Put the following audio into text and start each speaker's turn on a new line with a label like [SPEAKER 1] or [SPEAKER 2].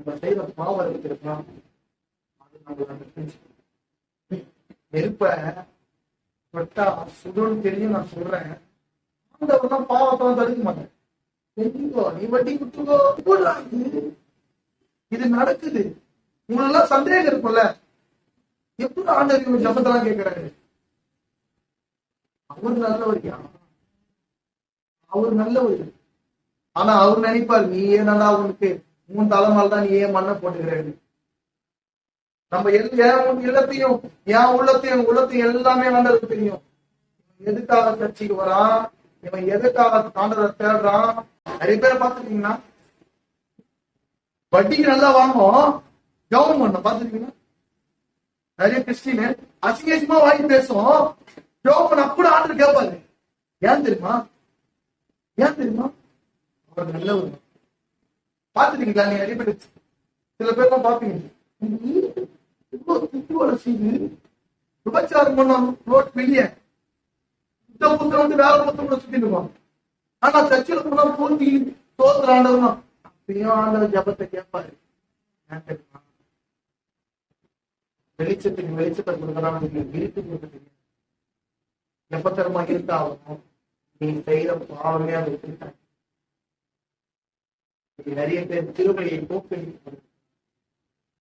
[SPEAKER 1] நம்ம செய்யற பாவம் இருக்கிறதுனா அது நம்மள தெரிஞ்சுக்கணும். நெருப்ப தொட்டா சுடுன்னு தெரியும் நான் சொல்றேன். ஆண்டவர் தான் பாவத்தை தடுக்க மாட்டேன் தெரிஞ்சுக்கோ நீ வட்டி குத்துக்கோ இது. நடக்குது. உங்களெல்லாம் சந்தேகம் இருக்கும்ல. எப்படி ஆண்டவர் இவங்க ஜபத்தெல்லாம் கேட்கிறாரு அவர் நல்லவரியா அவர் நல்லவர். ஆனா அவர் நினைப்பார் நீ ஏன் நல்லா உனக்கு மூணு தலைமால் தான் நீ ஏன் மண்ணை போட்டுக்கிறேன் நம்ம எது என் இல்லத்தையும் என் உள்ளத்தையும் உள்ளத்தையும் எல்லாமே வந்ததுக்கு தெரியும். எதுக்காக கட்சிக்கு வரான்? இவன் எதுக்காக தாண்டத தேடுறான்? நிறைய பேரை பாத்துருக்கீங்கன்னா வட்டிக்கு நல்லா வாங்கும் ஜெபம் பண்ண பார்த்துருக்கீங்கன்னா நிறைய கிறிஸ்டின் அசிங்கேசமா வாங்கி பேசும் ஜெபம் பண்ண கூட ஆண்டு கேட்பாரு ஏன் தெரியுமா? ஏன் தெரியுமா? அவர் நல்லவர் பாத்துட்டீங்களா நீ நிறைய பேர் சில பேர் தான் பாப்பீங்க திட்டு செய்து விபச்சாரம் பண்ணோம் ரோட் வெளியே இந்த புத்தகம் வந்து வேற புத்தகம் கூட சுத்திட்டு ஆனா சர்ச்சில் போனா பூந்தி தோத்துற ஆண்டவனா அப்பயும் ஆண்டவர் ஜபத்தை கேட்பாரு. ஏன் வெளிச்சத்துக்கு வெளிச்சத்தை கொடுக்கலாம் இருட்டு கொடுக்க எப்ப தரமா இருக்காகும் நீ செய்யற பாவமே அதை விட்டுட்டாங்க நிறைய பேர் திருமலையை போக்கு